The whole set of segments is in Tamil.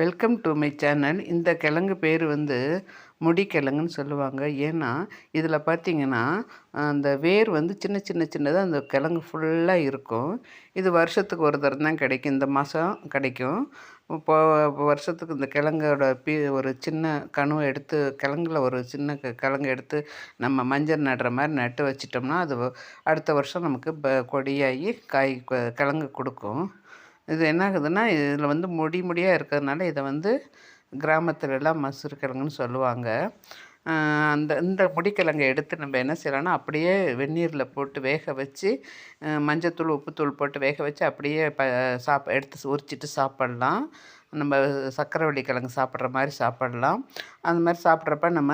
வெல்கம் டு மை சேனல் இந்த கிழங்கு பேர் வந்து முடிக்கிழங்குன்னு சொல்லுவாங்க. ஏன்னா இதில் பார்த்தீங்கன்னா அந்த வேர் வந்து சின்ன சின்ன சின்னதாக அந்த கிழங்கு ஃபுல்லாக இருக்கும். இது வருஷத்துக்கு ஒரு தரம் தான் கிடைக்கும். இந்த மாதம் கிடைக்கும். இப்போ வருஷத்துக்கு இந்த கிழங்கோட பீ ஒரு சின்ன கணுவை எடுத்து கிழங்குல ஒரு சின்ன க கிழங்கு எடுத்து நம்ம மஞ்சள் நடுற மாதிரி நட்டு வச்சிட்டோம்னா அது அடுத்த வருஷம் நமக்கு ப கொடியாகி காய் கிழங்கு கொடுக்கும். இது என்ன ஆகுதுன்னா இதில் வந்து முடி முடியாக இருக்கிறதுனால இதை வந்து கிராமத்துலலாம் மசூர் கிழங்குன்னு சொல்லுவாங்க. அந்த இந்த முடிக்கிழங்கை எடுத்து நம்ம என்ன செய்யலாம்னா அப்படியே வெந்நீரில் போட்டு வேக வச்சு மஞ்சத்தூள் உப்புத்தூள் போட்டு வேக வச்சு அப்படியே ப சாப் எடுத்து உரிச்சிட்டு சாப்பிட்லாம். நம்ம சக்கரவள்ளி கிழங்கு சாப்பிட்ற மாதிரி சாப்பிட்லாம். அந்த மாதிரி சாப்பிட்றப்ப நம்ம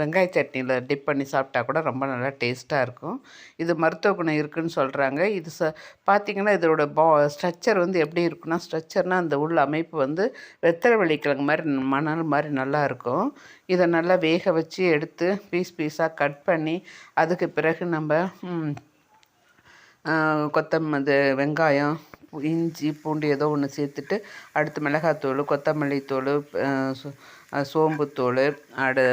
வெங்காய சட்னியில் டிப் பண்ணி சாப்பிட்டா கூட ரொம்ப நல்லா டேஸ்ட்டாக இருக்கும். இது மருத்துவ குணம் இருக்குதுன்னு சொல்கிறாங்க இது ச பார்த்திங்கன்னா இதோட பா ஸ்ட்ரக்சர் வந்து எப்படி இருக்குன்னா ஸ்ட்ரக்சர்னால் அந்த உள்ள அமைப்பு வந்து வெத்தலை கிழங்கு மாதிரி மணல் மாதிரி நல்லாயிருக்கும் இதை நல்லா வேக வச்சு எடுத்து பீஸ் பீஸாக கட் பண்ணி அதுக்கு பிறகு நம்ம கொத்தமல்லி வெங்காயம் இஞ்சி பூண்டு ஏதோ ஒன்று சேர்த்துட்டு அடுத்து மிளகாத்தூள் கொத்தமல்லி தூள் சோம்புத்தூள் அடு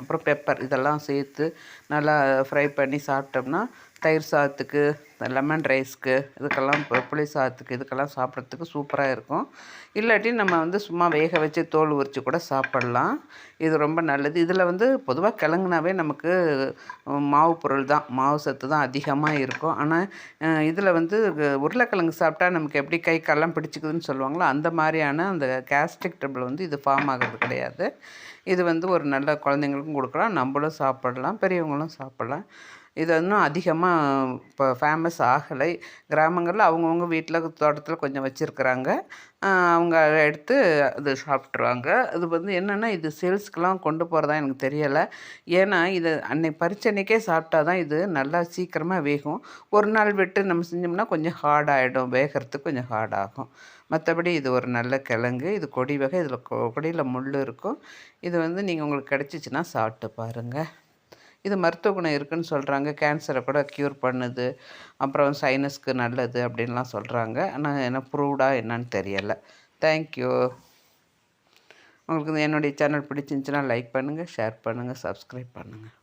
அப்புறம் பெப்பர் இதெல்லாம் சேர்த்து நல்லா ஃப்ரை பண்ணி சாப்பிட்டோம்னா தயிர் சாதத்துக்கு லெமன் ரைஸ்க்கு இதுக்கெல்லாம் புளி சாதத்துக்கு இதுக்கெல்லாம் சாப்பிட்றதுக்கு சூப்பராக இருக்கும். இல்லாட்டி நம்ம வந்து சும்மா வேக வச்சு தோல் உரித்து கூட சாப்பிட்லாம். இது ரொம்ப நல்லது. இதில் வந்து பொதுவாக கிழங்குனாவே நமக்கு மாவு பொருள் தான். மாவு சத்து தான் அதிகமாக இருக்கும். ஆனால் இதில் வந்து உருளைக்கிழங்கு சாப்பிட்டா நமக்கு எப்படி கை காலெல்லாம் பிடிச்சிக்குதுன்னு சொல்லுவாங்களோ அந்த மாதிரியான அந்த கேஸ்ட்ரிக் ட்ரபிள் வந்து இது ஃபார்ம் ஆகிறது கிடையாது. இது வந்து ஒரு நல்ல குழந்தைங்களுக்கும் கொடுக்கலாம். நம்மளும் சாப்பிடலாம் பெரியவங்களும் சாப்பிட்லாம். இது இன்னும் அதிகமாக இப்போ ஃபேமஸ் ஆகலை. கிராமங்களில் அவங்கவுங்க வீட்டில் தோட்டத்தில் கொஞ்சம் வச்சுருக்குறாங்க. அவங்க எடுத்து அது சாப்பிட்ருவாங்க அது வந்து என்னென்னா இது சேல்ஸ்க்கெலாம் கொண்டு போகிறதா எனக்கு தெரியலை. ஏன்னா இது அன்னைக்கு பறிச்சன்னைக்கே சாப்பிட்டா தான் இது நல்லா சீக்கிரமாக வேகும். ஒரு நாள் விட்டு நம்ம செஞ்சோம்னா கொஞ்சம் ஹார்டாகிடும் வேகிறதுக்கு கொஞ்சம் ஹார்டாகும் மற்றபடி இது ஒரு நல்ல கிழங்கு. இது கொடி வகை. இதில் கொடியில் முள் இருக்கும். இது வந்து நீங்கள் உங்களுக்கு கிடச்சிச்சின்னா சாப்பிட்டு பாருங்கள் இது மருத்துவ குணம் இருக்குதுன்னு சொல்கிறாங்க கேன்சரை கூட க்யூர் பண்ணுது. அப்புறம் சைனஸ்க்கு நல்லது அப்படின்லாம் சொல்கிறாங்க ஆனால் என்ன ப்ரூவ்டாக என்னன்னு தெரியலை. தேங்க்யூ உங்களுக்கு என்னுடைய சேனல் பிடிச்சிருந்துச்சின்னா லைக் பண்ணுங்கள் ஷேர் பண்ணுங்கள் சப்ஸ்கிரைப் பண்ணுங்கள்